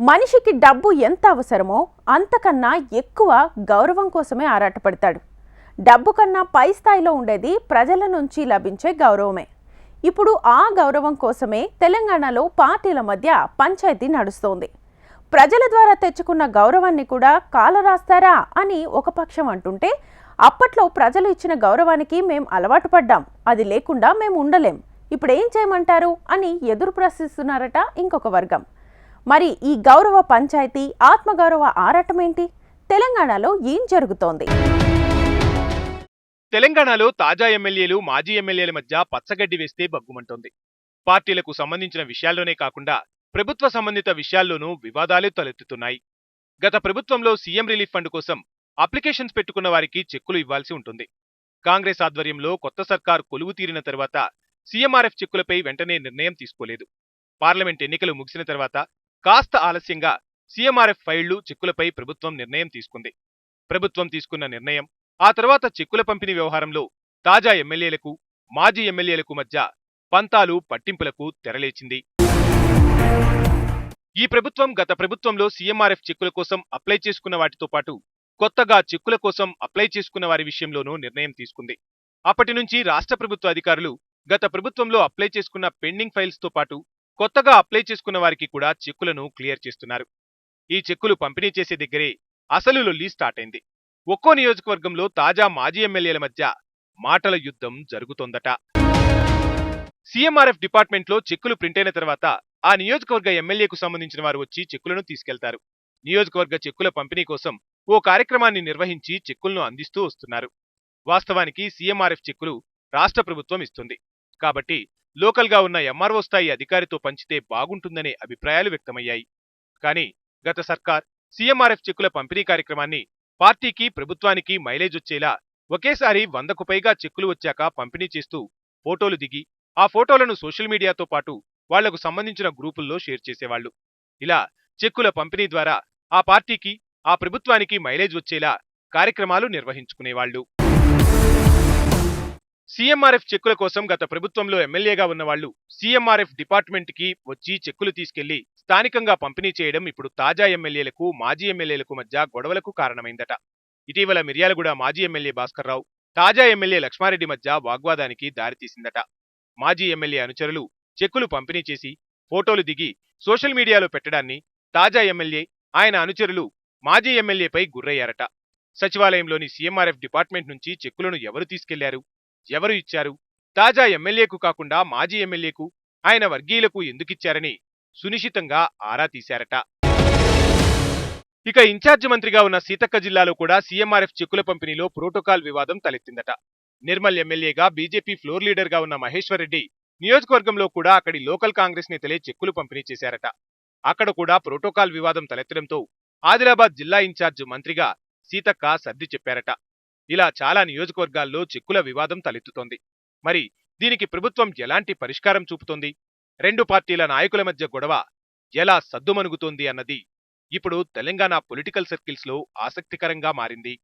మనిషికి డబ్బు ఎంత అవసరమో అంతకన్నా ఎక్కువ గౌరవం కోసమే ఆరాటపడతాడు. డబ్బు కన్నా పై స్థాయిలో ఉండేది ప్రజల నుంచి లభించే గౌరవమే. ఇప్పుడు ఆ గౌరవం కోసమే తెలంగాణలో పార్టీల మధ్య పంచాయతీ నడుస్తోంది. ప్రజల ద్వారా తెచ్చుకున్న గౌరవాన్ని కూడా కాలరాస్తారా అని ఒక పక్షం అంటుంటే అప్పట్లో ప్రజలు ఇచ్చిన గౌరవానికి మేం అలవాటు పడ్డాం. అది లేకుండా మేము ఉండలేం. ఇప్పుడు ఏం చేయమంటారు అని ఎదురు ప్రశ్నిస్తున్నారట ఇంకొక వర్గం. మరి ఈ గౌరవ పంచాయతీ ఆత్మగౌరవ ఆరాటమేంటి? తెలంగాణలో ఏం జరుగుతోంది? తెలంగాణలో తాజా ఎమ్మెల్యేలు మాజీ ఎమ్మెల్యేల మధ్య పచ్చగడ్డి వేస్తే బగ్గుమంటోంది పార్టీలకు సంబంధించిన విషయాల్లోనే కాకుండా ప్రభుత్వ సంబంధిత విషయాల్లోనూ వివాదాలే తలెత్తుతున్నాయి. గత ప్రభుత్వంలో సీఎం రిలీఫ్ ఫండ్ కోసం అప్లికేషన్స్ పెట్టుకున్న వారికి చెక్కులు ఇవ్వాల్సి ఉంటుంది. కాంగ్రెస్ ఆధ్వర్యంలో కొత్త సర్కార్ కొలువు తీరిన తర్వాత సీఎంఆర్ఎఫ్ చెక్కులపై వెంటనే నిర్ణయం తీసుకోలేదు. పార్లమెంట్ ఎన్నికలు ముగిసిన తర్వాత కాస్త ఆలస్యంగా సీఎంఆర్ఎఫ్ ఫైళ్ళు చెక్కులపై ప్రభుత్వం నిర్ణయం తీసుకుంది. ప్రభుత్వం తీసుకున్న నిర్ణయం ఆ తర్వాత చెక్కుల పంపిణీ వ్యవహారంలో తాజా ఎమ్మెల్యేలకు మాజీ ఎమ్మెల్యేలకు మధ్య పంతాలు పట్టింపులకు తెరలేచింది. ఈ ప్రభుత్వం గత ప్రభుత్వంలో సీఎంఆర్ఎఫ్ చెక్కుల కోసం అప్లై చేసుకున్న వాటితో పాటు కొత్తగా చెక్కుల కోసం అప్లై చేసుకున్న వారి విషయంలోనూ నిర్ణయం తీసుకుంది. అప్పటి నుంచి రాష్ట్ర ప్రభుత్వ అధికారులు గత ప్రభుత్వంలో అప్లై చేసుకున్న పెండింగ్ ఫైల్స్తో పాటు కొత్తగా అప్లై చేసుకున్న వారికి కూడా చెక్కులను క్లియర్ చేస్తున్నారు. ఈ చెక్కులు పంపిణీ చేసే దగ్గరే అసలు లొల్లి స్టార్ట్ అయింది. ఒక్కో నియోజకవర్గంలో తాజా మాజీ ఎమ్మెల్యేల మధ్య మాటల యుద్ధం జరుగుతోందట. సీఎంఆర్ఎఫ్ డిపార్ట్మెంట్లో చెక్కులు ప్రింట్ అయిన తర్వాత ఆ నియోజకవర్గ ఎమ్మెల్యేకు సంబంధించిన వారు వచ్చి చెక్కులను తీసుకెళ్తారు. నియోజకవర్గ చెక్కుల పంపిణీ కోసం ఓ కార్యక్రమాన్ని నిర్వహించి చెక్కులను అందిస్తూ వస్తున్నారు. వాస్తవానికి సీఎంఆర్ఎఫ్ చెక్కులు రాష్ట్ర ప్రభుత్వం ఇస్తుంది. కాబట్టి లోకల్గా ఉన్న ఎంఆర్ఓ స్థాయి అధికారితో పంచితే బాగుంటుందనే అభిప్రాయాలు వ్యక్తమయ్యాయి. కానీ గత సర్కార్ సీఎంఆర్ఎఫ్ చెక్కుల పంపిణీ కార్యక్రమాన్ని పార్టీకి ప్రభుత్వానికి మైలేజ్ వచ్చేలా ఒకేసారి వందకు పైగా చెక్కులు వచ్చాక పంపిణీ చేస్తూ ఫోటోలు దిగి ఆ ఫోటోలను సోషల్ మీడియాతో పాటు వాళ్ళకు సంబంధించిన గ్రూపుల్లో షేర్ చేసేవాళ్ళు. ఇలా చెక్కుల పంపిణీ ద్వారా ఆ పార్టీకి ఆ ప్రభుత్వానికి మైలేజ్ వచ్చేలా కార్యక్రమాలు నిర్వహించుకునేవాళ్ళు. సీఎంఆర్ఎఫ్ చెక్కుల కోసం గత ప్రభుత్వంలో ఎమ్మెల్యేగా ఉన్నవాళ్ళు సీఎంఆర్ఎఫ్ డిపార్ట్మెంట్కి వచ్చి చెక్కులు తీసుకెళ్ళి స్థానికంగా పంపిణీ చేయడం ఇప్పుడు తాజా ఎమ్మెల్యేలకు మాజీ ఎమ్మెల్యేలకు మధ్య గొడవలకు కారణమైందట. ఇటీవల మిర్యాలగూడ మాజీ ఎమ్మెల్యే భాస్కర్రావు తాజా ఎమ్మెల్యే లక్ష్మారెడ్డి మధ్య వాగ్వాదానికి దారితీసిందట. మాజీ ఎమ్మెల్యే అనుచరులు చెక్కులు పంపిణీ చేసి ఫోటోలు దిగి సోషల్ మీడియాలో పెట్టడాన్ని తాజా ఎమ్మెల్యే ఆయన అనుచరులు మాజీ ఎమ్మెల్యేపై గుర్రయ్యారట సచివాలయంలోని సీఎంఆర్ఎఫ్ డిపార్ట్మెంట్ నుంచి చెక్కులను ఎవరు తీసుకెళ్ళారు? ఎవరు ఇచ్చారు? తాజా ఎమ్మెల్యేకు కాకుండా మాజీ ఎమ్మెల్యేకు ఆయన వర్గీయులకు ఎందుకిచ్చారని సునిశితంగా ఆరా తీశారట. ఇక ఇన్ఛార్జి మంత్రిగా ఉన్న సీతక్క జిల్లాలో కూడా సీఎంఆర్ఎఫ్ చెక్కుల పంపిణీలో ప్రోటోకాల్ వివాదం తలెత్తిందట. నిర్మల్ ఎమ్మెల్యేగా బీజేపీ ఫ్లోర్ లీడర్గా ఉన్న మహేశ్వర్ రెడ్డి నియోజకవర్గంలో కూడా అక్కడి లోకల్ కాంగ్రెస్ నేతలే చెక్కులు పంపిణీ చేశారట. అక్కడ కూడా ప్రోటోకాల్ వివాదం తలెత్తడంతో ఆదిలాబాద్ జిల్లా ఇన్ఛార్జ్ మంత్రిగా సీతక్క సర్ది చెప్పారట. ఇలా చాలా నియోజకవర్గాల్లో చెక్కుల వివాదం తలెత్తుతోంది. మరి దీనికి ప్రభుత్వం ఎలాంటి పరిష్కారం చూపుతోంది? రెండు పార్టీల నాయకుల మధ్య గొడవ ఎలా సద్దుమణుగుతోంది అన్నది ఇప్పుడు తెలంగాణ పొలిటికల్ సర్కిల్స్లో ఆసక్తికరంగా మారింది.